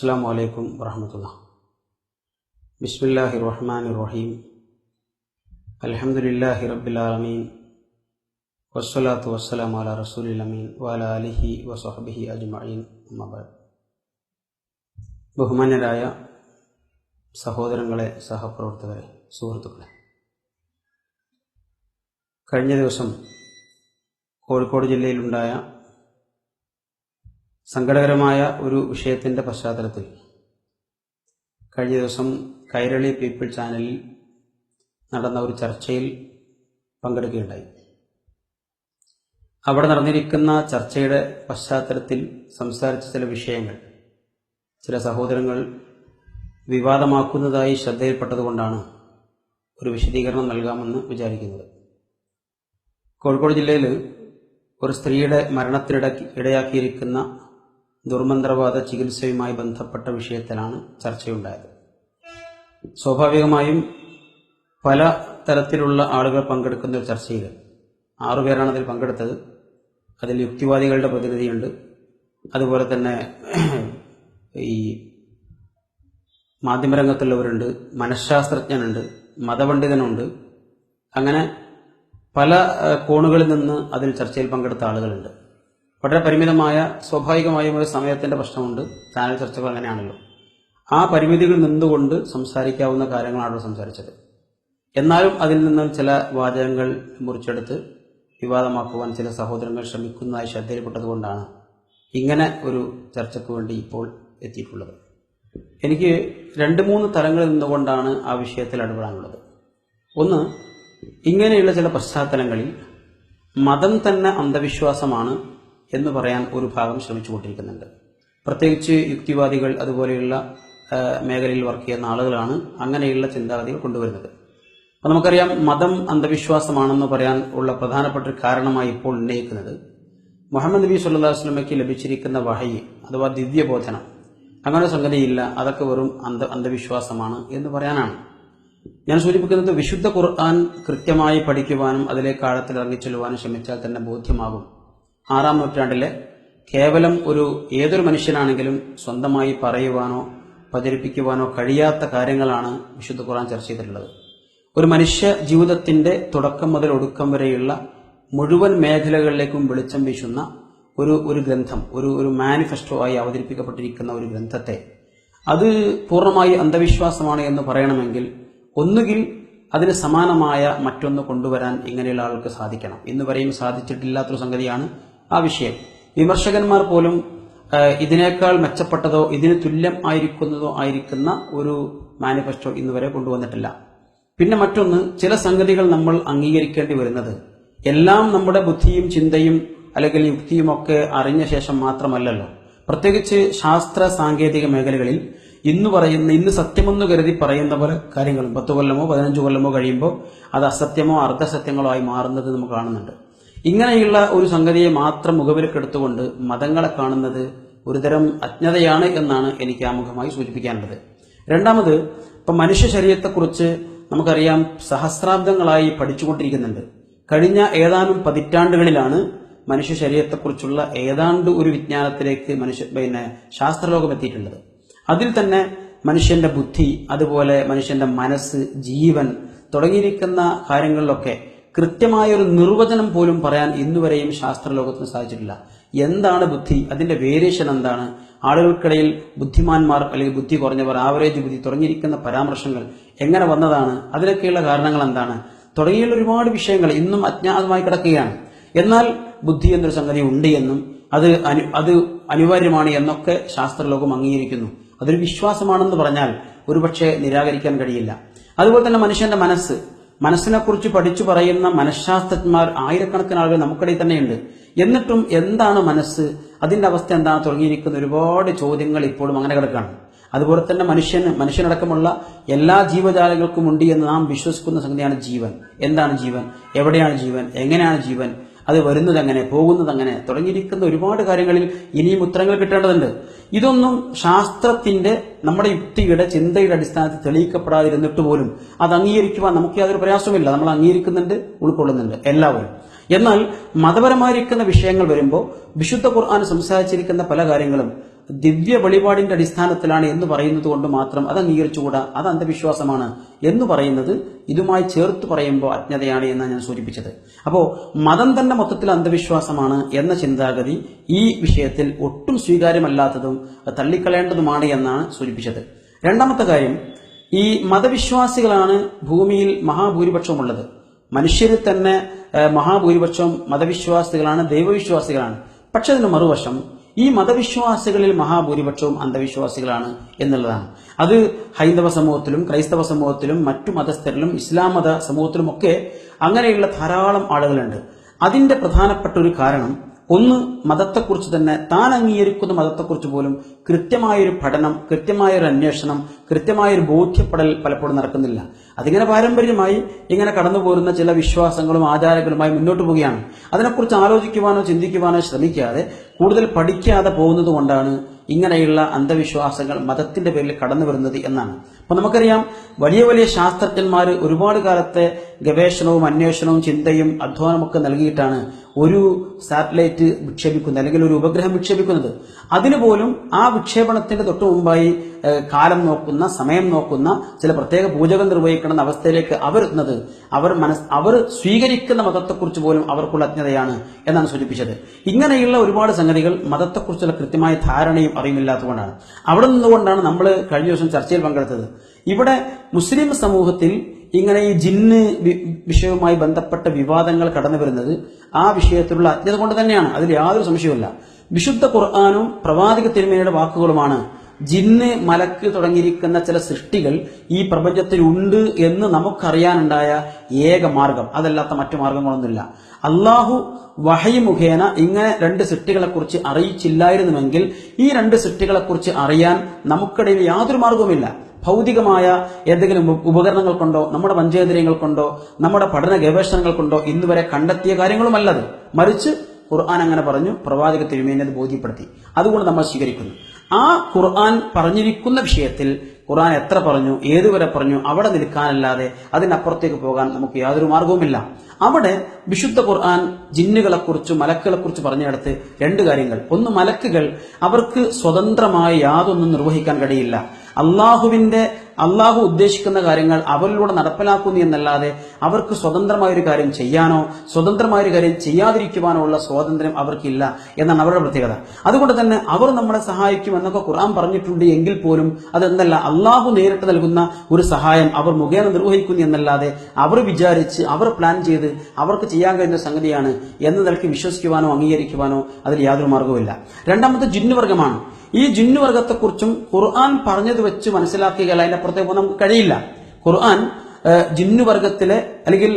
അസ്സാം വലൈക്കും വാഹമത്തുള്ള ബിസ്മില്ലാഹി റഹ്മാൻ റഹീം അലഹമുല്ലാഹി റബ്ബിലാലമീൻ വസ്സലാത്തു വസ്സലാം അല റസൂലമീൻ വാല അലിഹി വസഹബിഹി അജ്മീൻ അമ്മബാദ് ബഹുമാന്യരായ സഹോദരങ്ങളെ സഹപ്രവർത്തകരെ സുഹൃത്തുക്കളെ. കഴിഞ്ഞ ദിവസം കോഴിക്കോട് ജില്ലയിലുണ്ടായ സങ്കടകരമായ ഒരു വിഷയത്തിന്റെ പശ്ചാത്തലത്തിൽ കഴിഞ്ഞ ദിവസം കൈരളി പീപ്പിൾ ചാനലിൽ നടന്ന ഒരു ചർച്ചയിൽ പങ്കെടുക്കുകയുണ്ടായി. അവിടെ നടന്നിരിക്കുന്ന ചർച്ചയുടെ പശ്ചാത്തലത്തിൽ സംസാരിച്ച ചില വിഷയങ്ങൾ ചില സഹോദരങ്ങൾ വിവാദമാക്കുന്നതായി ശ്രദ്ധയിൽപ്പെട്ടതുകൊണ്ടാണ് ഒരു വിശദീകരണം നൽകാമെന്ന് വിചാരിക്കുന്നത്. കോഴിക്കോട് ജില്ലയിൽ ഒരു സ്ത്രീയുടെ മരണത്തിനിട ഇടയാക്കിയിരിക്കുന്ന ദുർമന്ത്രവാദ ചികിത്സയുമായി ബന്ധപ്പെട്ട വിഷയത്തിലാണ് ചർച്ചയുണ്ടായത്. സ്വാഭാവികമായും പല തരത്തിലുള്ള ആളുകൾ പങ്കെടുക്കുന്ന ഒരു ചർച്ചയിൽ ആറുപേരാണ് അതിൽ പങ്കെടുത്തത്. അതിൽ യുക്തിവാദികളുടെ പ്രതിനിധിയുണ്ട്. അതുപോലെ തന്നെ ഈ മാധ്യമരംഗത്തുള്ളവരുണ്ട് മനഃശാസ്ത്രജ്ഞനുണ്ട് മതപണ്ഡിതനുണ്ട്. അങ്ങനെ പല കോണുകളിൽ നിന്ന് അതിൽ ചർച്ചയിൽ പങ്കെടുത്ത ആളുകളുണ്ട്. വളരെ പരിമിതമായ സ്വാഭാവികമായും ഒരു സമയത്തിന്റെ പ്രശ്നമുണ്ട്. ചാനൽ ചർച്ചകൾ അങ്ങനെയാണല്ലോ. ആ പരിമിതികൾ നിന്നുകൊണ്ട് സംസാരിക്കാവുന്ന കാര്യങ്ങളാണ് സംസാരിച്ചത്. എന്നാലും അതിൽ നിന്ന് ചില വാചകങ്ങൾ മുറിച്ചെടുത്ത് വിവാദമാക്കുവാൻ ചില സഹോദരങ്ങൾ ശ്രമിക്കുന്നതായി ശ്രദ്ധയിൽപ്പെട്ടതുകൊണ്ടാണ് ഇങ്ങനെ ഒരു ചർച്ചയ്ക്ക് വേണ്ടി ഇപ്പോൾ എത്തിയിട്ടുള്ളത്. എനിക്ക് രണ്ട് മൂന്ന് തലങ്ങളിൽ നിന്നുകൊണ്ടാണ് ആ വിഷയത്തിൽ ഇടപെടാനുള്ളത്. ഒന്ന് ഇങ്ങനെയുള്ള ചില പശ്ചാത്തലങ്ങളിൽ മതം തന്നെ അന്ധവിശ്വാസമാണ് എന്ന് പറയാൻ ഒരു ഭാഗം ശ്രമിച്ചുകൊണ്ടിരിക്കുന്നുണ്ട്. പ്രത്യേകിച്ച് യുക്തിവാദികൾ അതുപോലെയുള്ള മേഖലയിൽ വർക്ക് ചെയ്യുന്ന ആളുകളാണ് അങ്ങനെയുള്ള ചിന്താഗതികൾ കൊണ്ടുവരുന്നത്. അപ്പോൾ നമുക്കറിയാം മതം അന്ധവിശ്വാസമാണെന്ന് പറയാൻ ഉള്ള പ്രധാനപ്പെട്ട ഒരു കാരണമായി ഇപ്പോൾ ഉന്നയിക്കുന്നത് മുഹമ്മദ് നബി സല്ലാ അലൈഹി വസല്ലമയ്ക്ക് ലഭിച്ചിരിക്കുന്ന വഹയി അഥവാ ദിവ്യബോധനം. അങ്ങനെ സംഗതിയില്ല അതൊക്കെ വെറും അന്ധ അന്ധവിശ്വാസമാണ് എന്ന് പറയാനാണ്. ഞാൻ സൂചിപ്പിക്കുന്നത് വിശുദ്ധ ഖുർആൻ കൃത്യമായി പഠിക്കുവാനും അതിലേക്ക് ആഴത്തിൽ ഇറങ്ങിച്ചെല്ലുവാനും ശ്രമിച്ചാൽ തന്നെ ബോധ്യമാകും. ആറാം നൂറ്റാണ്ടിലെ കേവലം ഒരു ഏതൊരു മനുഷ്യനാണെങ്കിലും സ്വന്തമായി പറയുവാനോ പ്രചരിപ്പിക്കുവാനോ കഴിയാത്ത കാര്യങ്ങളാണ് വിശുദ്ധ ഖുർആൻ ചർച്ച ചെയ്തിട്ടുള്ളത്. ഒരു മനുഷ്യ ജീവിതത്തിന്റെ തുടക്കം മുതൽ ഒടുക്കം വരെയുള്ള മുഴുവൻ മേഖലകളിലേക്കും വെളിച്ചം വീശുന്ന ഒരു ഒരു ഗ്രന്ഥം ഒരു ഒരു മാനിഫെസ്റ്റോ ആയി അവതരിപ്പിക്കപ്പെട്ടിരിക്കുന്ന ഒരു ഗ്രന്ഥത്തെ. അത് പൂർണമായി അന്ധവിശ്വാസമാണ് എന്ന് പറയണമെങ്കിൽ ഒന്നുകിൽ അതിന് സമാനമായ മറ്റൊന്ന് കൊണ്ടുവരാൻ ഇങ്ങനെയുള്ള ആൾക്ക് സാധിക്കണം. ഇന്ന് വരെയും സാധിച്ചിട്ടില്ലാത്തൊരു സംഗതിയാണ് ആ വിഷയം. വിമർശകന്മാർ പോലും ഇതിനേക്കാൾ മെച്ചപ്പെട്ടതോ ഇതിന് തുല്യം ആയിരിക്കുന്നതോ ആയിരിക്കുന്ന ഒരു മാനിഫെസ്റ്റോ ഇന്ന് വരെ കൊണ്ടുവന്നിട്ടില്ല. പിന്നെ മറ്റൊന്ന് ചില സംഗതികൾ നമ്മൾ അംഗീകരിക്കേണ്ടി വരുന്നത്. എല്ലാം നമ്മുടെ ബുദ്ധിയും ചിന്തയും അല്ലെങ്കിൽ യുക്തിയും ഒക്കെ അറിഞ്ഞ ശേഷം മാത്രമല്ലല്ലോ. പ്രത്യേകിച്ച് ശാസ്ത്ര സാങ്കേതിക മേഖലകളിൽ ഇന്ന് പറയുന്ന ഇന്ന് സത്യമെന്ന് കരുതി പറയുന്ന പോലെ കാര്യങ്ങളും പത്ത് കൊല്ലമോ പതിനഞ്ച് കൊല്ലമോ കഴിയുമ്പോൾ അത് അസത്യമോ അർദ്ധസത്യങ്ങളോ ആയി മാറുന്നത് നമുക്ക് കാണുന്നുണ്ട്. ഇങ്ങനെയുള്ള ഒരു സംഗതിയെ മാത്രം മുഖവിലക്കെടുത്തുകൊണ്ട് മതങ്ങളെ കാണുന്നത് ഒരുതരം അജ്ഞതയാണ് എന്നാണ് എനിക്ക് ആമുഖമായി സൂചിപ്പിക്കാനുള്ളത്. രണ്ടാമത് ഇപ്പൊ മനുഷ്യ ശരീരത്തെക്കുറിച്ച് നമുക്കറിയാം സഹസ്രാബ്ദങ്ങളായി പഠിച്ചുകൊണ്ടിരിക്കുന്നുണ്ട്. കഴിഞ്ഞ ഏതാനും പതിറ്റാണ്ടുകളിലാണ് മനുഷ്യ ശരീരത്തെക്കുറിച്ചുള്ള ഏതാണ്ട് ഒരു വിജ്ഞാനത്തിലേക്ക് മനുഷ്യ പിന്നെ ശാസ്ത്രലോകം എത്തിയിട്ടുള്ളത്. അതിൽ തന്നെ മനുഷ്യന്റെ ബുദ്ധി അതുപോലെ മനുഷ്യന്റെ മനസ്സ് ജീവൻ തുടങ്ങിയിരിക്കുന്ന കാര്യങ്ങളിലൊക്കെ കൃത്യമായ ഒരു നിർവചനം പോലും പറയാൻ ഇന്നുവരെയും ശാസ്ത്രലോകത്തിന് സാധിച്ചിട്ടില്ല. എന്താണ് ബുദ്ധി? അതിന്റെ വേരിയേഷൻ എന്താണ്? ആളുകൾക്കിടയിൽ ബുദ്ധിമാന്മാർ അല്ലെങ്കിൽ ബുദ്ധി കുറഞ്ഞവർ ആവറേജ് ബുദ്ധി തുടങ്ങിയിരിക്കുന്ന പരാമർശങ്ങൾ എങ്ങനെ വന്നതാണ്? അതിനൊക്കെയുള്ള കാരണങ്ങൾ എന്താണ്? തുടങ്ങിയുള്ള ഒരുപാട് വിഷയങ്ങൾ ഇന്നും അജ്ഞാതമായി കിടക്കുകയാണ്. എന്നാൽ ബുദ്ധി എന്നൊരു സംഗതി ഉണ്ട് എന്നും അത് അനു അത് അനിവാര്യമാണ് എന്നൊക്കെ ശാസ്ത്രലോകം അംഗീകരിക്കുന്നു. അതൊരു വിശ്വാസമാണെന്ന് പറഞ്ഞാൽ ഒരുപക്ഷെ നിരാകരിക്കാൻ കഴിയില്ല. അതുപോലെ തന്നെ മനുഷ്യന്റെ മനസ്സ് മനസ്സിനെക്കുറിച്ച് പഠിച്ചു പറയുന്ന മനഃശാസ്ത്രജ്ഞന്മാർ ആയിരക്കണക്കിന് ആളുകൾ നമുക്കിടയിൽ തന്നെയുണ്ട്. എന്നിട്ടും എന്താണ് മനസ്സ്? അതിന്റെ അവസ്ഥ എന്താണ് തുടങ്ങിയിരിക്കുന്ന ഒരുപാട് ചോദ്യങ്ങൾ ഇപ്പോഴും അങ്ങനെ കിടക്കുകയാണ് അതുപോലെ തന്നെ മനുഷ്യന് മനുഷ്യനടക്കമുള്ള എല്ലാ ജീവജാലങ്ങൾക്കും ഉണ്ട് എന്ന് നാം വിശ്വസിക്കുന്ന സംഗതിയാണ് ജീവൻ. എന്താണ് ജീവൻ? എവിടെയാണ് ജീവൻ? എങ്ങനെയാണ് ജീവൻ? അത് വരുന്നത് എങ്ങനെ പോകുന്നത് എങ്ങനെ തുടങ്ങിയിരിക്കുന്ന ഒരുപാട് കാര്യങ്ങളിൽ ഇനിയും ഉത്തരങ്ങൾ കിട്ടേണ്ടതുണ്ട്. ഇതൊന്നും ശാസ്ത്രത്തിന്റെ നമ്മുടെ യുക്തിയുടെ ചിന്തയുടെ അടിസ്ഥാനത്തിൽ തെളിയിക്കപ്പെടാതിരുന്നിട്ട് പോലും അത് അംഗീകരിക്കുവാൻ നമുക്ക് യാതൊരു പ്രയാസമില്ല നമ്മൾ അംഗീകരിക്കുന്നുണ്ട് ഉൾക്കൊള്ളുന്നുണ്ട് എല്ലാവരും. എന്നാൽ മതപരമായിരിക്കുന്ന വിഷയങ്ങൾ വരുമ്പോൾ വിശുദ്ധ ഖുർആൻ സംസാരിച്ചിരിക്കുന്ന പല കാര്യങ്ങളും ദിവ്യ വെളിപാടിന്റെ അടിസ്ഥാനത്തിലാണ് എന്ന് പറയുന്നത് കൊണ്ട് മാത്രം അത് അംഗീകരിച്ചുകൂടാ? അത് അന്ധവിശ്വാസമാണ് എന്ന് പറയുന്നത് ഇതുമായി ചേർത്ത് പറയുമ്പോൾ അജ്ഞതയാണ് എന്നാണ് ഞാൻ സൂചിപ്പിച്ചത്. അപ്പോൾ മതം തന്നെ മൊത്തത്തിൽ അന്ധവിശ്വാസമാണ് എന്ന ചിന്താഗതി ഈ വിഷയത്തിൽ ഒട്ടും സ്വീകാര്യമല്ലാത്തതും തള്ളിക്കളയേണ്ടതുമാണ് എന്നാണ് സൂചിപ്പിച്ചത്. രണ്ടാമത്തെ കാര്യം ഈ മതവിശ്വാസികളാണ് ഭൂമിയിൽ മഹാഭൂരിപക്ഷമുള്ളത്. മനുഷ്യരിൽ തന്നെ മഹാഭൂരിപക്ഷം മതവിശ്വാസികളാണ് ദൈവവിശ്വാസികളാണ്. പക്ഷെ അതിന് മറുവശം ഈ മതവിശ്വാസികളിൽ മഹാഭൂരിപക്ഷവും അന്ധവിശ്വാസികളാണ് എന്നുള്ളതാണ്. അത് ഹൈന്ദവ സമൂഹത്തിലും ക്രൈസ്തവ സമൂഹത്തിലും മറ്റു മതസ്ഥരിലും ഇസ്ലാം മത സമൂഹത്തിലുമൊക്കെ അങ്ങനെയുള്ള ധാരാളം ആളുകളുണ്ട്. അതിന്റെ പ്രധാനപ്പെട്ട ഒരു കാരണം ഒന്ന് മതത്തെക്കുറിച്ച് തന്നെ താൻ അംഗീകരിക്കുന്ന മതത്തെക്കുറിച്ച് പോലും കൃത്യമായൊരു പഠനം കൃത്യമായൊരു അന്വേഷണം കൃത്യമായൊരു ബോധ്യപ്പെടൽ പലപ്പോഴും നടക്കുന്നില്ല. അതിങ്ങനെ പാരമ്പര്യമായി ഇങ്ങനെ കടന്നു പോരുന്ന ചില വിശ്വാസങ്ങളും ആചാരങ്ങളുമായി മുന്നോട്ട് പോവുകയാണ്. അതിനെക്കുറിച്ച് ആലോചിക്കുവാനോ ചിന്തിക്കുവാനോ ശ്രമിക്കാതെ കൂടുതൽ പഠിക്കാതെ പോകുന്നത് കൊണ്ടാണ് ഇങ്ങനെയുള്ള അന്ധവിശ്വാസങ്ങൾ മതത്തിന്റെ പേരിൽ കടന്നു വരുന്നത് എന്നാണ്. അപ്പൊ നമുക്കറിയാം വലിയ വലിയ ശാസ്ത്രജ്ഞന്മാർ ഒരുപാട് കാലത്തെ ഗവേഷണവും അന്വേഷണവും ചിന്തയും അധ്വാനമൊക്കെ നൽകിയിട്ടാണ് ഒരു സാറ്റലൈറ്റ് വിക്ഷേപിക്കുന്നത് അല്ലെങ്കിൽ ഒരു ഉപഗ്രഹം വിക്ഷേപിക്കുന്നത്. അതിനുപോലും ആ വിക്ഷേപണത്തിന്റെ തൊട്ടു മുമ്പായി കാലം നോക്കുന്ന സമയം നോക്കുന്ന ചില പ്രത്യേക പൂജകൾ നിർവഹിക്കണമെന്ന അവസ്ഥയിലേക്ക് അവരെത്തുന്നത്. അവർ മനസ് അവർ സ്വീകരിക്കുന്ന മതത്തെക്കുറിച്ച് പോലും അവർക്കുള്ള അജ്ഞതയാണ് എന്നാണ് സൂചിപ്പിച്ചത്. ഇങ്ങനെയുള്ള ഒരുപാട് സംഗതികൾ മതത്തെക്കുറിച്ചുള്ള കൃത്യമായ ധാരണയും അറിയുമില്ലാത്തതുകൊണ്ടാണ് അവിടെ നിന്നുകൊണ്ടാണ് നമ്മൾ കഴിഞ്ഞ ദിവസം ചർച്ചയിൽ പങ്കെടുത്തത്. ഇവിടെ മുസ്ലിം സമൂഹത്തിൽ ഇങ്ങനെ ഈ ജിന്ന് വിഷയവുമായി ബന്ധപ്പെട്ട വിവാദങ്ങൾ കടന്നു വരുന്നത് ആ വിഷയത്തിലുള്ള അജ്ഞത കൊണ്ട് തന്നെയാണ്. അതിൽ യാതൊരു സംശയവുമില്ല. വിശുദ്ധ ഖുർആാനും പ്രവാചക തിരുമേനയുടെ വാക്കുകളുമാണ് ജിന്ന് മലക്ക് തുടങ്ങിയിരിക്കുന്ന ചില സൃഷ്ടികൾ ഈ പ്രപഞ്ചത്തിൽ ഉണ്ട് എന്ന് നമുക്കറിയാനുണ്ടായ ഏക മാർഗം. അതല്ലാത്ത മറ്റു മാർഗങ്ങളൊന്നുമില്ല. അള്ളാഹു വഹയി മുഖേന ഇങ്ങനെ രണ്ട് സൃഷ്ടികളെക്കുറിച്ച് അറിയിച്ചില്ലായിരുന്നുവെങ്കിൽ ഈ രണ്ട് സൃഷ്ടികളെക്കുറിച്ച് അറിയാൻ നമുക്കിടയിൽ യാതൊരു മാർഗവുമില്ല. ഭൗതികമായ ഏതെങ്കിലും ഉപകരണങ്ങൾ കൊണ്ടോ നമ്മുടെ പഞ്ചേന്ദ്രിയങ്ങൾ കൊണ്ടോ നമ്മുടെ പഠന ഗവേഷണങ്ങൾ കൊണ്ടോ ഇന്നുവരെ കണ്ടെത്തിയ കാര്യങ്ങളുമല്ലത്. മറിച്ച് ഖുർആൻ അങ്ങനെ പറഞ്ഞു പ്രവാചക തിരുമേനെ അത് ബോധ്യപ്പെടുത്തി. അതുകൊണ്ട് നമ്മൾ സ്വീകരിക്കുന്നു. ആ ഖുർആൻ പറഞ്ഞിരിക്കുന്ന വിഷയത്തിൽ ഖുർആൻ എത്ര പറഞ്ഞു ഏതുവരെ പറഞ്ഞു അവിടെ നിൽക്കാനല്ലാതെ അതിനപ്പുറത്തേക്ക് പോകാൻ നമുക്ക് യാതൊരു മാർഗവുമില്ല. അവിടെ വിശുദ്ധ ഖുർആൻ ജിന്നുകളെക്കുറിച്ച് മലക്കുകളെക്കുറിച്ച് പറഞ്ഞെടുത്ത് രണ്ട് കാര്യങ്ങൾ. ഒന്ന് മലക്കുകൾ അവർക്ക് സ്വതന്ത്രമായി യാതൊന്നും നിർവഹിക്കാൻ കഴിയില്ല. അള്ളാഹുവിന്റെ അള്ളാഹു ഉദ്ദേശിക്കുന്ന കാര്യങ്ങൾ അവരിലൂടെ നടപ്പിലാക്കുന്നു എന്നല്ലാതെ അവർക്ക് സ്വതന്ത്രമായ ഒരു കാര്യം ചെയ്യാനോ സ്വതന്ത്രമായ ഒരു കാര്യം ചെയ്യാതിരിക്കുവാനോ ഉള്ള സ്വാതന്ത്ര്യം അവർക്കില്ല എന്നാണ് അവരുടെ പ്രത്യേകത. അതുകൊണ്ട് തന്നെ അവർ നമ്മളെ സഹായിക്കും എന്നൊക്കെ ഖുർആൻ പറഞ്ഞിട്ടുണ്ട് എങ്കിൽ പോലും അതെന്നല്ല അള്ളാഹു നേരിട്ട് നൽകുന്ന ഒരു സഹായം അവർ മുഖേന നിർവഹിക്കുന്നു എന്നല്ലാതെ അവർ വിചാരിച്ച് അവർ പ്ലാൻ ചെയ്ത് അവർക്ക് ചെയ്യാൻ കഴിയുന്ന സംഗതിയാണ് എന്ന നിലയ്ക്ക് വിശ്വസിക്കുവാനോ അംഗീകരിക്കുവാനോ അതിൽ യാതൊരു മാർഗവുമില്ല രണ്ടാമത്തെ ജിന്നുവർഗമാണ് ഈ ജിന്നുവർഗത്തെക്കുറിച്ചും ഖുർആൻ പറഞ്ഞത് വെച്ച് മനസ്സിലാക്കുക അതിന്റെ അപ്പുറത്തേക്ക് നമുക്ക് കഴിയില്ല. ഖുർആൻ ജിന്നുവർഗത്തിലെ അല്ലെങ്കിൽ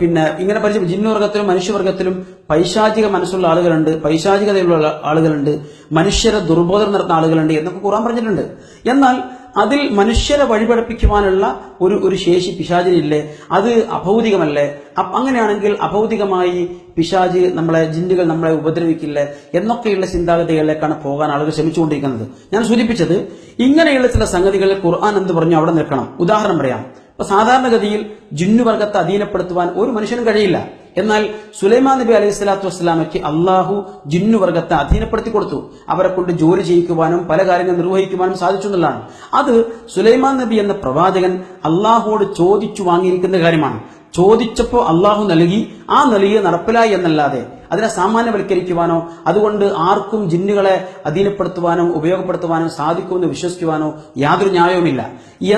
പിന്നെ ഇങ്ങനെ പരിചയം ജിന്നുവർഗത്തിലും മനുഷ്യവർഗത്തിലും പൈശാചിക മനസ്സുള്ള ആളുകളുണ്ട് പൈശാചികതയുള്ള ആളുകളുണ്ട് മനുഷ്യരെ ദുർബോധം നടത്തുന്ന ആളുകളുണ്ട് എന്നൊക്കെ ഖുർആൻ പറഞ്ഞിട്ടുണ്ട്. എന്നാൽ അതിൽ മനുഷ്യരെ വഴിപഠിപ്പിക്കുവാനുള്ള ഒരു ഒരു ശേഷി പിശാചിനില്ലേ? അത് അഭൗതികമല്ലേ? അങ്ങനെയാണെങ്കിൽ അഭൗതികമായി പിശാജ് നമ്മളെ ജിന്നുകൾ നമ്മളെ ഉപദ്രവിക്കില്ലേ? എന്നൊക്കെയുള്ള ചിന്താഗതികളിലേക്കാണ് പോകാൻ ആളുകൾ ശ്രമിച്ചുകൊണ്ടിരിക്കുന്നത്. ഞാൻ സൂചിപ്പിച്ചത് ഇങ്ങനെയുള്ള ചില സംഗതികളിൽ ഖുർആൻ എന്ന് പറഞ്ഞു? അവിടെ നിൽക്കണം. ഉദാഹരണം പറയാം. ഇപ്പൊ സാധാരണഗതിയിൽ ജിന്നുവർഗത്തെ അധീനപ്പെടുത്തുവാൻ ഒരു മനുഷ്യനും കഴിയില്ല. എന്നാൽ സുലൈമാൻ നബി അലൈഹി സ്വലാത്തു വസ്സലാമയ്ക്ക് അള്ളാഹു ജിന്നുവർഗത്തെ അധീനപ്പെടുത്തി കൊടുത്തു. അവരെ കൊണ്ട് ജോലി ചെയ്യിക്കുവാനും പല കാര്യങ്ങൾ നിർവഹിക്കുവാനും സാധിച്ചു എന്നുള്ളതാണ്. അത് സുലൈമാൻ നബി എന്ന പ്രവാചകൻ അള്ളാഹുവോട് ചോദിച്ചു വാങ്ങിയിരിക്കുന്ന കാര്യമാണ്. ചോദിച്ചപ്പോൾ അള്ളാഹു നൽകി ആ നൽകിയ നടപ്പിലായി എന്നല്ലാതെ അതിനെ സാമാന്യവൽക്കരിക്കുവാനോ അതുകൊണ്ട് ആർക്കും ജിന്നുകളെ അധീനപ്പെടുത്തുവാനോ ഉപയോഗപ്പെടുത്തുവാനോ സാധിക്കുമെന്ന് വിശ്വസിക്കുവാനോ യാതൊരു ന്യായവുമില്ല.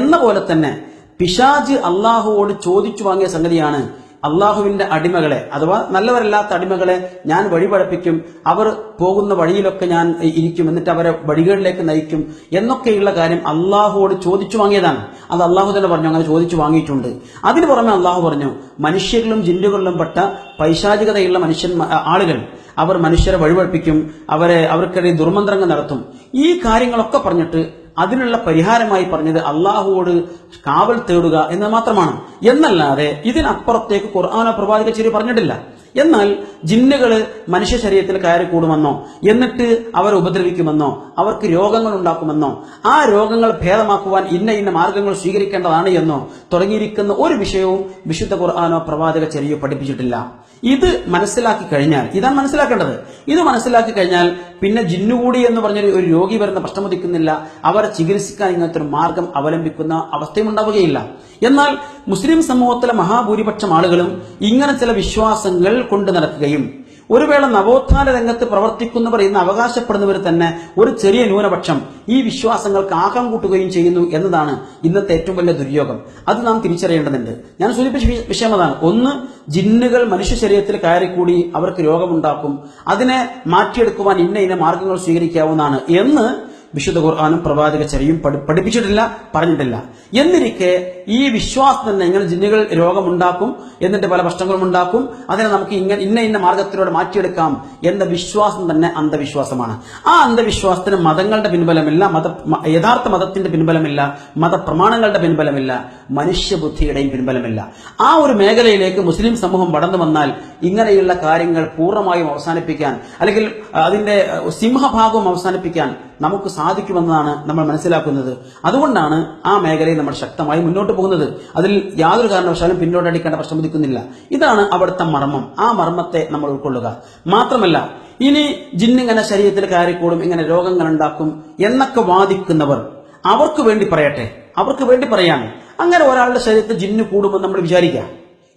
എന്ന പോലെ തന്നെ പിശാജ് അള്ളാഹുവോട് ചോദിച്ചു വാങ്ങിയ സംഗതിയാണ് അള്ളാഹുവിന്റെ അടിമകളെ അഥവാ നല്ലവരല്ലാത്ത അടിമകളെ ഞാൻ വഴിപഴപ്പിക്കും അവർ പോകുന്ന വഴിയിലൊക്കെ ഞാൻ ഇരിക്കും എന്നിട്ട് അവരെ വഴികളിലേക്ക് നയിക്കും എന്നൊക്കെയുള്ള കാര്യം അള്ളാഹുവോട് ചോദിച്ചു വാങ്ങിയതാണ്. അത് അള്ളാഹു തന്നെ പറഞ്ഞു അങ്ങനെ ചോദിച്ചു വാങ്ങിയിട്ടുണ്ട്. അതിന് പുറമെ അള്ളാഹു പറഞ്ഞു മനുഷ്യരിലും ജില്ലുകളിലും പെട്ട പൈശാചികതയുള്ള മനുഷ്യൻ ആളുകൾ അവർ മനുഷ്യരെ വഴിപഴപ്പിക്കും അവരെ അവർക്കിടയിൽ ദുർമന്ത്രങ്ങൾ നടത്തും. ഈ കാര്യങ്ങളൊക്കെ പറഞ്ഞിട്ട് അതിനുള്ള പരിഹാരമായി പറഞ്ഞത് അള്ളാഹുവോട് കാവൽ തേടുക എന്ന് മാത്രമാണ്. എന്നല്ലാതെ ഇതിനപ്പുറത്തേക്ക് ഖുർആാനോ പ്രവാചക ചെറിയ പറഞ്ഞിട്ടില്ല. എന്നാൽ ജിന്നുകൾ മനുഷ്യ ശരീരത്തിൽ കയറി കൂടുമെന്നോ എന്നിട്ട് അവരെ ഉപദ്രവിക്കുമെന്നോ അവർക്ക് രോഗങ്ങൾ ഉണ്ടാക്കുമെന്നോ ആ രോഗങ്ങൾ ഭേദമാക്കുവാൻ ഇന്ന ഇന്ന മാർഗങ്ങൾ സ്വീകരിക്കേണ്ടതാണ് എന്നോ തുടങ്ങിയിരിക്കുന്ന ഒരു വിഷയവും വിശുദ്ധ ഖുർആാനോ പ്രവാചക ചെറിയോ പഠിപ്പിച്ചിട്ടില്ല. ഇത് മനസ്സിലാക്കി കഴിഞ്ഞാൽ ഇതാണ് മനസ്സിലാക്കേണ്ടത്. ഇത് മനസ്സിലാക്കി കഴിഞ്ഞാൽ പിന്നെ ജിന്നുകൂടി എന്ന് പറഞ്ഞ ഒരു രോഗി വരുന്ന പ്രശ്നം ഉദിക്കുന്നില്ല. അവരെ ചികിത്സിക്കാൻ ഇങ്ങനത്തെ ഒരു മാർഗം അവലംബിക്കുന്ന അവസ്ഥയും ഉണ്ടാവുകയില്ല. എന്നാൽ മുസ്ലിം സമൂഹത്തിലെ മഹാഭൂരിപക്ഷം ആളുകളും ഇങ്ങനെ ചില വിശ്വാസങ്ങൾ കൊണ്ടു നടക്കുകയും ഒരു വേള നവോത്ഥാന രംഗത്ത് പ്രവർത്തിക്കുന്നവർ ഇന്ന് അവകാശപ്പെടുന്നവർ തന്നെ ഒരു ചെറിയ ന്യൂനപക്ഷം ഈ വിശ്വാസങ്ങൾക്ക് ആക്കം കൂട്ടുകയും ചെയ്യുന്നു എന്നതാണ് ഇന്നത്തെ ഏറ്റവും വലിയ ദുര്യോഗം. അത് നാം തിരിച്ചറിയേണ്ടതുണ്ട്. ഞാൻ സൂചിപ്പിച്ച വിഷയം അതാണ് ഒന്ന് ജിന്നുകൾ മനുഷ്യ ശരീരത്തിൽ കയറിക്കൂടി അവർക്ക് രോഗമുണ്ടാക്കും. അതിനെ മാറ്റിയെടുക്കുവാൻ ഇന്ന ഇന്ന മാർഗങ്ങൾ സ്വീകരിക്കാവുന്നതാണ്. എന്ന് വിശുദ്ധ ഖുർആാനും പ്രവാചക ചെറിയും പഠി- പഠിപ്പിച്ചിട്ടില്ല പറഞ്ഞിട്ടില്ല. എന്നിരിക്കെ ഈ വിശ്വാസം തന്നെ ഇങ്ങനെ ജിന്നുകൾ രോഗമുണ്ടാക്കും എന്നിട്ട് പല പ്രശ്നങ്ങളും ഉണ്ടാക്കും അതിനെ നമുക്ക് ഇങ്ങനെ ഇന്ന ഇന്ന മാർഗത്തിലൂടെ മാറ്റിയെടുക്കാം എന്ന വിശ്വാസം തന്നെ അന്ധവിശ്വാസമാണ്. ആ അന്ധവിശ്വാസത്തിന് മതങ്ങളുടെ പിൻബലമില്ല മത യഥാർത്ഥ മതത്തിന്റെ പിൻബലമില്ല മതപ്രമാണങ്ങളുടെ പിൻബലമില്ല മനുഷ്യബുദ്ധിയുടെയും പിൻബലമില്ല. ആ ഒരു മേഖലയിലേക്ക് മുസ്ലിം സമൂഹം വടന്നു വന്നാൽ ഇങ്ങനെയുള്ള കാര്യങ്ങൾ പൂർണമായും അവസാനിപ്പിക്കാൻ അല്ലെങ്കിൽ അതിന്റെ സിംഹഭാഗവും അവസാനിപ്പിക്കാൻ നമുക്ക് സാധിക്കുമെന്നതാണ് നമ്മൾ മനസ്സിലാക്കുന്നത്. അതുകൊണ്ടാണ് ആ മേഖലയിൽ നമ്മൾ ശക്തമായി മുന്നോട്ട് പോകുന്നത്. അതിൽ യാതൊരു കാരണവശാലും പിന്നോട്ടടിക്കേണ്ട പ്രശ്നം ഉദിക്കുന്നില്ല. ഇതാണ് അവിടുത്തെ മർമ്മം. ആ മർമ്മത്തെ നമ്മൾ ഉൾക്കൊള്ളുക. മാത്രമല്ല ഇനി ജിന്നിങ്ങനെ ശരീരത്തിൽ കയറിക്കൂടും ഇങ്ങനെ രോഗങ്ങൾ ഉണ്ടാക്കും എന്നൊക്കെ വാദിക്കുന്നവർ അവർക്ക് വേണ്ടി പറയട്ടെ. അവർക്ക് വേണ്ടി പറയാൻ. അങ്ങനെ ഒരാളുടെ ശരീരത്തിൽ ജിന്ന് കൂടുമെന്ന് നമ്മൾ വിചാരിക്കുക.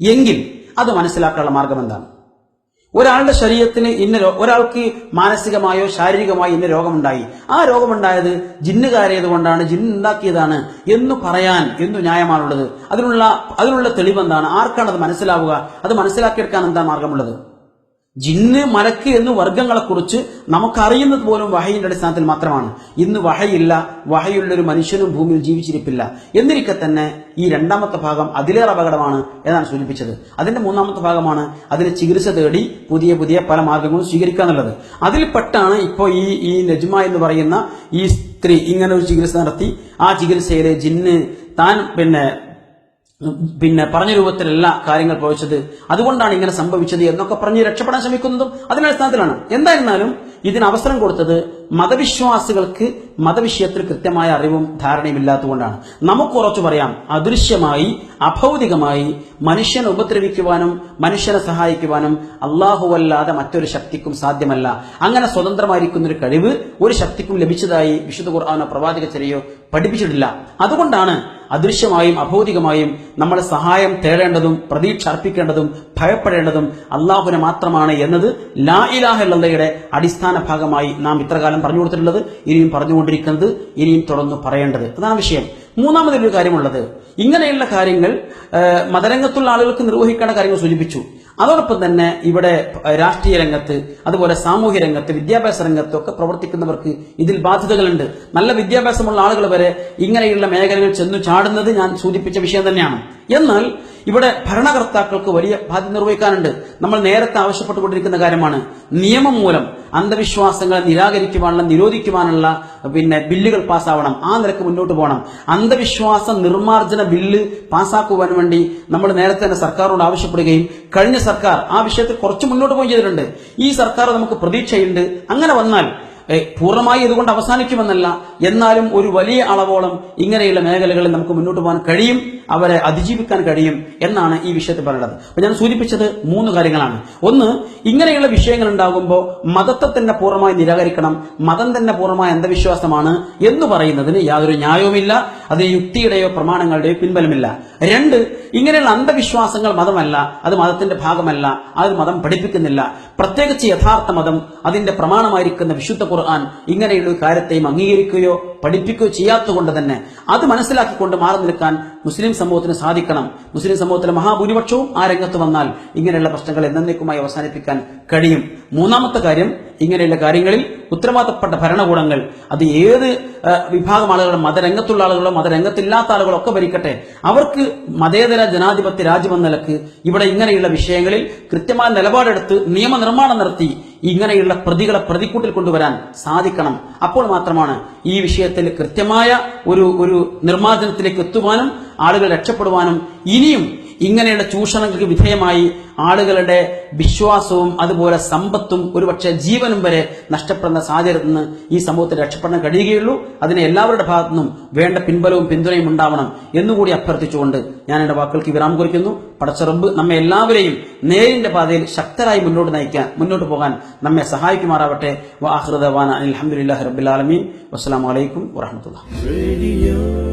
എങ്കിൽ അത് മനസ്സിലാക്കാനുള്ള മാർഗം എന്താണ്? ഒരാളുടെ ശരീരത്തിന് ഇന്ന ഒരാൾക്ക് മാനസികമായോ ശാരീരികമായോ ഇന്ന രോഗമുണ്ടായി. ആ രോഗമുണ്ടായത് ജിന്നുകാരേത് കൊണ്ടാണ് ജിന്നുണ്ടാക്കിയതാണ് എന്ന് പറയാൻ എന്തു ന്യായമാണുള്ളത്? അതിനുള്ള അതിനുള്ള തെളിവെന്താണ് ആർക്കാണ് അത് മനസ്സിലാവുക? അത് മനസ്സിലാക്കിയെടുക്കാൻ എന്താ മാർഗമുള്ളത്? ജിന്ന് മലക്ക് എന്ന് വർഗങ്ങളെക്കുറിച്ച് നമുക്കറിയുന്നത് പോലും വഹയിന്റെ അടിസ്ഥാനത്തിൽ മാത്രമാണ്. ഇന്ന് വഹയില്ല വഹയുള്ള ഒരു മനുഷ്യനും ഭൂമിയിൽ ജീവിച്ചിരിപ്പില്ല. എന്നിരിക്കെ തന്നെ ഈ രണ്ടാമത്തെ ഭാഗം അതിലേറെ അപകടമാണ് എന്നാണ് സൂചിപ്പിച്ചത്. അതിന്റെ മൂന്നാമത്തെ ഭാഗമാണ് അതിന് ചികിത്സ തേടി പുതിയ പുതിയ പല മാർഗങ്ങളും സ്വീകരിക്കുക എന്നുള്ളത്. അതിൽപ്പെട്ടാണ് ഇപ്പോൾ ഈ ഈ നജ്മ എന്ന് പറയുന്ന ഈ സ്ത്രീ ഇങ്ങനെ ഒരു ചികിത്സ നടത്തി. ആ ചികിത്സയിലെ ജിന്ന് താൻ പിന്നെ പിന്നെ പറഞ്ഞ രൂപത്തിലല്ല കാര്യങ്ങൾ പ്രവചിച്ചത്. അതുകൊണ്ടാണ് ഇങ്ങനെ സംഭവിച്ചത് എന്നൊക്കെ പറഞ്ഞ് രക്ഷപ്പെടാൻ ശ്രമിക്കുന്നതും അതിന്റെ അടിസ്ഥാനത്തിലാണ്. എന്തായിരുന്നാലും ഇതിന് അവസരം കൊടുത്തത് മതവിശ്വാസികൾക്ക് മതവിഷയത്തിൽ കൃത്യമായ അറിവും ധാരണയും ഇല്ലാത്തതുകൊണ്ടാണ്. നമുക്ക് ഉറച്ചു പറയാം അദൃശ്യമായി അഭൗതികമായി മനുഷ്യനെ ഉപദ്രവിക്കുവാനും മനുഷ്യനെ സഹായിക്കുവാനും അല്ലാഹുവല്ലാതെ മറ്റൊരു ശക്തിക്കും സാധ്യമല്ല. അങ്ങനെ സ്വതന്ത്രമായിരിക്കുന്ന ഒരു കഴിവ് ഒരു ശക്തിക്കും ലഭിച്ചതായി വിശുദ്ധ ഖുർആാനോ പ്രവാചക ചെറിയോ പഠിപ്പിച്ചിട്ടില്ല. അതുകൊണ്ടാണ് അദൃശ്യമായും അഭൗതികമായും നമ്മളെ സഹായം തേടേണ്ടതും പ്രതീക്ഷ അർപ്പിക്കേണ്ടതും ഭയപ്പെടേണ്ടതും അള്ളാഹുവിനെ മാത്രമാണ് എന്നത് ലാ ഇലാഹ ഇല്ലല്ലയുടെ അടിസ്ഥാന ഭാഗമായി നാം ഇത്രകാലം പറഞ്ഞു കൊടുത്തിട്ടുള്ളത് ഇനിയും പറഞ്ഞുകൊണ്ടിരിക്കുന്നത് ഇനിയും തുടർന്ന് പറയേണ്ടത്. അതാണ് വിഷയം. മൂന്നാമതൊരു കാര്യമുള്ളത്. ഇങ്ങനെയുള്ള കാര്യങ്ങൾ മതരംഗത്തുള്ള ആളുകൾക്ക് നിർവഹിക്കേണ്ട കാര്യങ്ങൾ സൂചിപ്പിച്ചു. അതോടൊപ്പം തന്നെ ഇവിടെ രാഷ്ട്രീയ രംഗത്ത് അതുപോലെ സാമൂഹ്യ രംഗത്ത് വിദ്യാഭ്യാസ രംഗത്ത് ഒക്കെ പ്രവർത്തിക്കുന്നവർക്ക് ഇതിൽ ബാധ്യതകളുണ്ട്. നല്ല വിദ്യാഭ്യാസമുള്ള ആളുകൾ വരെ ഇങ്ങനെയുള്ള മേഖലകൾ ചെന്നു ചാടുന്നത് ഞാൻ സൂചിപ്പിച്ച വിഷയം തന്നെയാണ്. എന്നാൽ ഇവിടെ ഭരണകർത്താക്കൾക്ക് വലിയ ബാധ്യത നിർവഹിക്കാനുണ്ട്. നമ്മൾ നേരത്തെ ആവശ്യപ്പെട്ടുകൊണ്ടിരിക്കുന്ന കാര്യമാണ്. നിയമം മൂലം അന്ധവിശ്വാസങ്ങളെ നിരാകരിക്കുവാനുള്ള നിരോധിക്കുവാനുള്ള പിന്നെ ബില്ലുകൾ പാസ്സാവണം. ആ നിരക്ക് മുന്നോട്ട് പോകണം. അന്ധവിശ്വാസ നിർമ്മാർജന ബില്ല് പാസ്സാക്കുവാൻ വേണ്ടി നമ്മൾ നേരത്തെ തന്നെ സർക്കാരോട് ആവശ്യപ്പെടുകയും കഴിഞ്ഞ സർക്കാർ ആ വിഷയത്തിൽ കുറച്ച് മുന്നോട്ട് പോയി ചെയ്തിട്ടുണ്ട്. ഈ സർക്കാർ നമുക്ക് പ്രതീക്ഷയുണ്ട്. അങ്ങനെ വന്നാൽ പൂർണമായി ഇതുകൊണ്ട് അവസാനിക്കുമെന്നല്ല. എന്നാലും ഒരു വലിയ അളവോളം ഇങ്ങനെയുള്ള മേഖലകളിൽ നമുക്ക് മുന്നോട്ട് പോകാൻ കഴിയും അവരെ അതിജീവിക്കാൻ കഴിയും എന്നാണ് ഈ വിഷയത്തിൽ പറയുന്നത്. അപ്പൊ ഞാൻ സൂചിപ്പിച്ചത് മൂന്ന് കാര്യങ്ങളാണ്. ഒന്ന് ഇങ്ങനെയുള്ള വിഷയങ്ങൾ ഉണ്ടാകുമ്പോൾ മതത്തെ തന്നെ പൂർണമായി നിരാകരിക്കണം മതം തന്നെ പൂർണമായ അന്ധവിശ്വാസമാണ് എന്ന് പറയുന്നതിന് യാതൊരു ന്യായവുമില്ല അത് യുക്തിയുടെയോ പ്രമാണങ്ങളുടെയോ പിൻബലമില്ല. രണ്ട് ഇങ്ങനെയുള്ള അന്ധവിശ്വാസങ്ങൾ മതമല്ല അത് മതത്തിന്റെ ഭാഗമല്ല അത് മതം പഠിപ്പിക്കുന്നില്ല. പ്രത്യേകിച്ച് യഥാർത്ഥ മതം അതിന്റെ പ്രമാണമായിരിക്കുന്ന വിശുദ്ധ ഖുർആൻ ഇങ്ങനെയുള്ള കാര്യത്തെയും അംഗീകരിക്കുകയോ പഠിപ്പിക്കുകയോ ചെയ്യാത്തതുകൊണ്ട് തന്നെ അത് മനസ്സിലാക്കിക്കൊണ്ട് മാറി നിൽക്കാൻ മുസ്ലിം സമൂഹത്തിന് സാധിക്കണം. മുസ്ലിം സമൂഹത്തിലെ മഹാഭൂരിപക്ഷവും ആ രംഗത്ത് വന്നാൽ ഇങ്ങനെയുള്ള പ്രശ്നങ്ങൾ എന്നേക്കുമായി അവസാനിപ്പിക്കാൻ കഴിയും. മൂന്നാമത്തെ കാര്യം ഇങ്ങനെയുള്ള കാര്യങ്ങളിൽ ഉത്തരവാദപ്പെട്ട ഭരണകൂടങ്ങൾ അത് ഏത് വിഭാഗം ആളുകളും മതരംഗത്തുള്ള ആളുകളോ മതരംഗത്തില്ലാത്ത ആളുകളോ ഒക്കെ ഭരിക്കട്ടെ. അവർക്ക് മതേതര ജനാധിപത്യ രാജ്യമെന്ന നിലയ്ക്ക് ഇവിടെ ഇങ്ങനെയുള്ള വിഷയങ്ങളിൽ കൃത്യമായ നിലപാടെടുത്ത് നിയമനിർമ്മാണം നടത്തി ഇങ്ങനെയുള്ള പ്രതികളെ പ്രതിക്കൂട്ടിൽ കൊണ്ടുവരാൻ സാധിക്കണം. അപ്പോൾ മാത്രമാണ് ഈ വിഷയത്തിൽ കൃത്യമായ ഒരു ഒരു നിർമ്മാർജനത്തിലേക്ക് എത്തുവാനും ആളുകൾ രക്ഷപ്പെടുവാനും ഇനിയും ഇങ്ങനെയുള്ള ചൂഷണങ്ങൾക്ക് വിധേയമായി ആളുകളുടെ വിശ്വാസവും അതുപോലെ സമ്പത്തും ഒരുപക്ഷെ ജീവനും വരെ നഷ്ടപ്പെടുന്ന സാഹചര്യത്തിൽ നിന്ന് ഈ സമൂഹത്തിൽ രക്ഷപ്പെടാൻ കഴിയുകയുള്ളൂ. അതിന് എല്ലാവരുടെ ഭാഗത്തു നിന്നും വേണ്ട പിൻബലവും പിന്തുണയും ഉണ്ടാവണം എന്നുകൂടി അഭ്യർത്ഥിച്ചുകൊണ്ട് ഞാൻ എന്റെ വാക്കുകൾക്ക് വിരാമം കുറിക്കുന്നു പടച്ചറബ് നമ്മെ എല്ലാവരെയും നേരിന്റെ പാതയിൽ ശക്തരായി മുന്നോട്ട് നയിക്കാൻ മുന്നോട്ട് പോകാൻ നമ്മെ സഹായിക്കുമാറാവട്ടെ. വാഹൃദവാന അലഹമുല്ലാ റബ്ബിൽ വസ്സലാമലൈക്കും വസ്സലാമു